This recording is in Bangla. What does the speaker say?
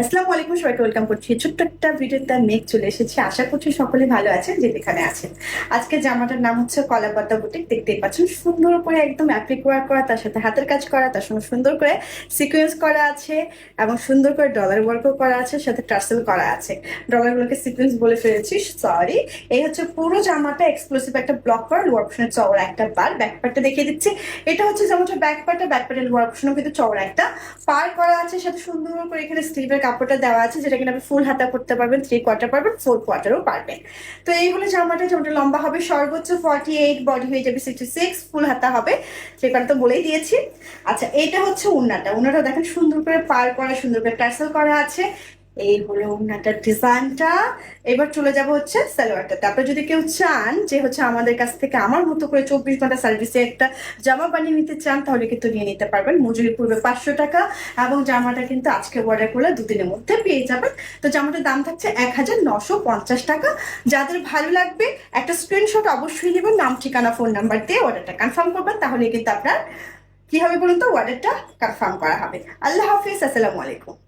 আসসালামু আলাইকুম, সবাইকে ওয়েলকাম করছি। ছোট্ট একটা ভিডিওতে মেঘ চলে এসেছে। আশা করছি সকলে ভালো আছেন, যে যেখানে আছেন। আজকে জামাটার নাম হচ্ছে কলাপাতা বুটিক। দেখতেই পাচ্ছেন, সুন্দর করে একদম অ্যাপ্লিক ওয়ার্ক করা, তার সাথে হাতের কাজ করা, তার সঙ্গে সুন্দর করে সিকোয়েন্স করা আছে এবং সুন্দর করে ডলার ওয়ার্কও করা আছে, সাথে টার্সেল করা আছে। ডলারগুলোকে সিকোয়েন্স বলে ফেলেছি সরি এই হচ্ছে পুরো জামাটা এক্সক্লুসিভ একটা ব্লক করা লোয়ার অপশনের চওড়া একটা বার ব্যাক পার্টটা দেখিয়ে দিচ্ছি। এটা হচ্ছে জামাটা ব্যাক পার্টটা ব্যাক পার্টের লোয়ার অপশনও কিন্তু চওড়া একটা পার করা আছে, সাথে সুন্দর করে এখানে স্লিভের কাপড়টা দেওয়া আছে, যেটা কিনা আপনি ফুল হাতা করতে পারবেন থ্রি কোয়ার্টার পারবেন ফোর কোয়ার্টারও পারবেন। তো এই হলো জামাটা জামাটা লম্বা হবে, সর্বোচ্চ ফর্টি এইট বডি হয়ে যাবে সিক্সটি সিক্স ফুল হাতা হবে সে কারণে তো বলেই দিয়েছি। আচ্ছা এটা হচ্ছে উন্নাটা। উন্নাটা দেখেন সুন্দর করে পার করা, সুন্দর করে টার্সেল করা আছে। এই হলো উন্নাটার ডিজাইনটা। এবার চলে যাব হচ্ছে সালোয়ারটা। তারপরে যদি কেউ চান যে হচ্ছে আমাদের কাছ থেকে আমার মতো করে চব্বিশ ঘণ্টা সার্ভিসে একটা জামা বানিয়ে নিতে চান, তাহলে কিন্তু নিয়ে নিতে পারবেন। মজুরি পূর্বে পাঁচশো টাকা এবং জামাটা কিন্তু আজকে অর্ডার করলে দুদিনের মধ্যে পেয়ে যাবেন। তো জামাটার দাম থাকছে এক হাজার নশো পঞ্চাশ টাকা। যাদের ভালো লাগবে, একটা স্ক্রিনশট অবশ্যই নেবেন, নাম, ঠিকানা ফোন নাম্বার দিয়ে অর্ডারটা কনফার্ম করবেন। তাহলে কিন্তু আপনার, কি হবে বলুন তো? অর্ডারটা কনফার্ম করা হবে। আল্লাহ হাফিজ, আসসালামু আলাইকুম।